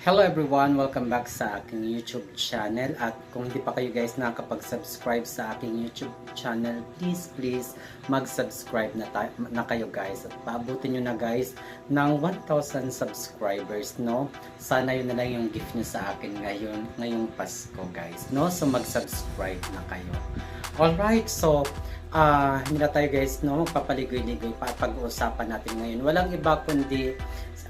Hello everyone! Welcome back sa aking YouTube channel at kung hindi pa kayo guys nakakapag-subscribe sa aking YouTube channel, please please mag-subscribe na, na kayo guys at paabutin nyo na guys ng 1,000 subscribers no? Sana yun na lang yung gift nyo sa akin ngayon, ngayong Pasko guys no? So mag-subscribe na kayo Alright, so ah hindi tayo guys no magpapaligoy-ligoy pa pag-uusapan natin ngayon. Walang iba kundi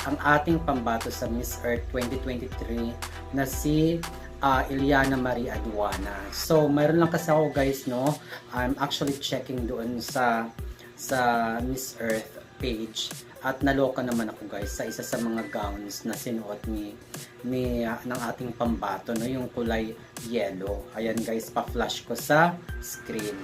ang ating pambato sa Miss Earth 2023 na si ah, Iliana Marie Aduana. So, mayroon lang kasi ako guys, no? I'm actually checking doon sa sa Miss Earth page at naloka naman ako guys sa isa sa mga gowns na sinuot ni ni ah, ng ating pambato no yung kulay yellow. Ayan guys, pa-flash ko sa screen.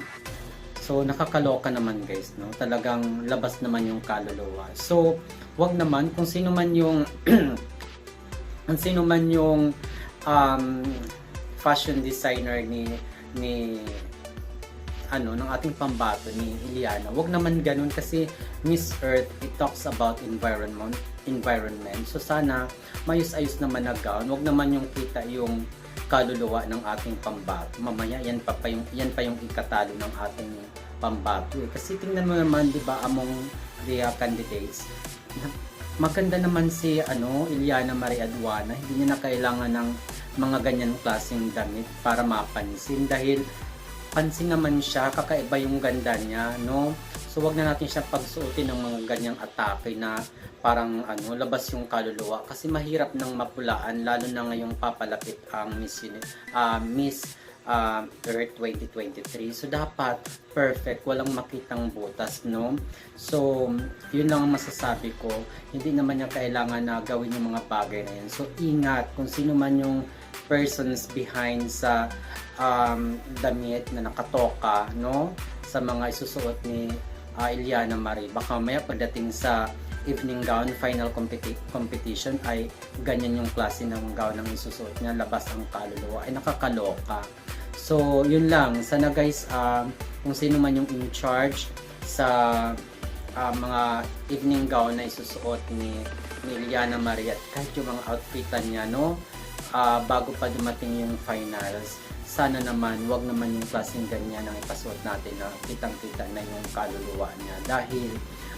So nakakaloka naman guys, no? Talagang labas naman yung kaluluwa. So, wag naman kung sino man yung kung sino man yung um, fashion designer ni ni ano ng ating pambato ni Iliana. Wag naman ganun kasi Miss Earth it talks about environment environment. So sana mayus-ayos naman na gown. Wag naman yung kita yung kaluluwa ng ating pambato. Mamaya yan pa, pa yung yan pa yung ikatalo ng ating pambato. Eh. Kasi tingnan mo naman 'di ba among the uh, candidates maganda naman si ano Iliana Maria Aduana. Hindi niya na kailangan ng mga ganyan klaseng damit para mapansin dahil pansin naman siya, kakaiba yung ganda niya, no? So wag na natin siya pagsuotin ng mga ganyang atake na parang ano, labas yung kaluluwa kasi mahirap nang mapulaan lalo na ngayong papalapit ang Miss ah, Miss ah, Earth 2023. So dapat perfect, walang makitang butas, no? So, yun lang ang masasabi ko. Hindi naman niya kailangan na gawin yung mga bagay na yun. So, ingat kung sino man yung persons behind sa um, damit na nakatoka, no? Sa mga isusuot ni uh, Iliana Marie. Baka maya pagdating sa evening gown, final competi- competition ay ganyan yung klase ng gown ang isusuot niya, labas ang kaluluwa. Ay nakakaloka. So, yun lang. Sana guys, um, kung sino man yung in charge sa uh, mga evening gown na isusuot ni, ni Iliana Marie at kahit yung mga outfitan niya, no? Ah, bago pa dumating yung finals, sana naman, wag naman yung klaseng ganyan ang ipasuot natin na kitang-kita na yung kaluluwa niya. Dahil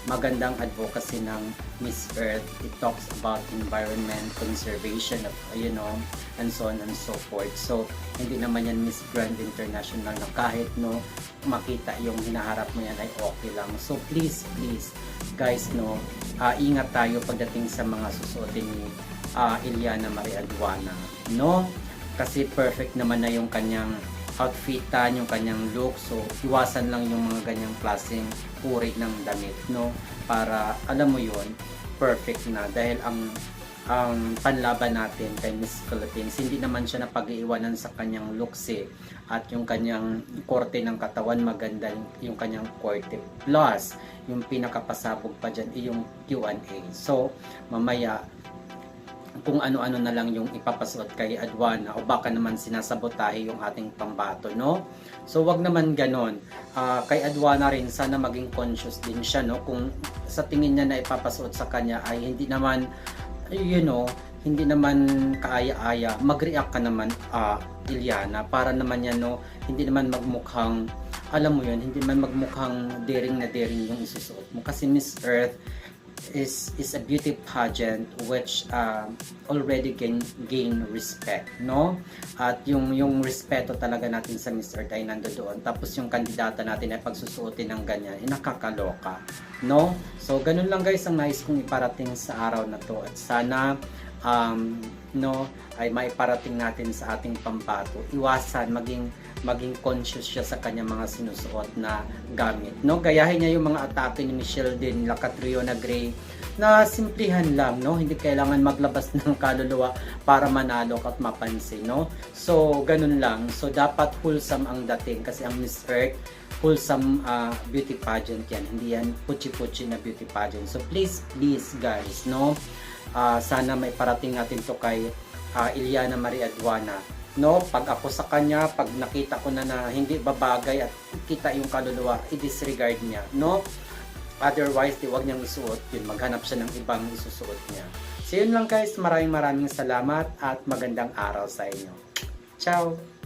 magandang advocacy ng Miss Earth. It talks about environment, conservation of, you know, and so on and so forth. So, hindi naman yan Miss Grand International na kahit no, makita yung hinaharap mo yan ay okay lang. So, please, please, guys, no, ah, ingat tayo pagdating sa mga susuotin ni ah, Iliana Maria Aduana, no? Kasi perfect naman na yung kanyang outfitan, yung kanyang look. So, iwasan lang yung mga ganyang klaseng uri ng damit, no? Para, alam mo yun, perfect na. Dahil ang ang panlaban natin kay Miss Philippines, hindi naman siya napag-iiwanan sa kanyang looks eh. At yung kanyang korte ng katawan, maganda yung kanyang korte. Plus, yung pinakapasabog pa dyan, ay yung Q&A. So, mamaya, kung ano-ano na lang yung ipapasuot kay Adwana o baka naman sinasabotahe yung ating pambato, no? So, wag naman ganon. Ah, kay Adwana rin, sana maging conscious din siya, no? Kung sa tingin niya na ipapasuot sa kanya ay hindi naman, you know, hindi naman kaaya-aya, mag-react ka naman, ah, Iliana, para naman yan, no? Hindi naman magmukhang, alam mo yun, hindi naman magmukhang daring na daring yung isusuot mo. Kasi Miss Earth, is is a beauty pageant which um, already gain gain respect no? At yung yung respeto talaga natin sa Earth ay nandoon tapos yung kandidata natin ay pagsusuotin ng ganyan ay nakakaloka no? So ganun lang guys ang nais kong iparating sa araw na to. At sana um, no ay maiparating natin sa ating pambato iwasan maging maging conscious siya sa kanyang mga sinusuot na gamit. No? Gayahin niya yung mga atake ni Michelle din, la Catriona Gray, na simplihan lang, no? Hindi kailangan maglabas ng kaluluwa para manalo at mapansin, no? So, ganun lang. So, dapat wholesome ang dating kasi ang Miss Earth, wholesome uh, beauty pageant yan. Hindi yan puchi-puchi na beauty pageant. So, please, please guys, no? Uh, sana may parating natin to kay uh, Iliana Maria Aduana no pag ako sa kanya pag nakita ko na na hindi babagay at kita yung kaluluwa i-disregard niya. No otherwise di wag niyang isuot. Yun maghanap siya ng ibang isusuot niya. So yun lang guys, maraming maraming salamat at magandang araw sa inyo. Ciao!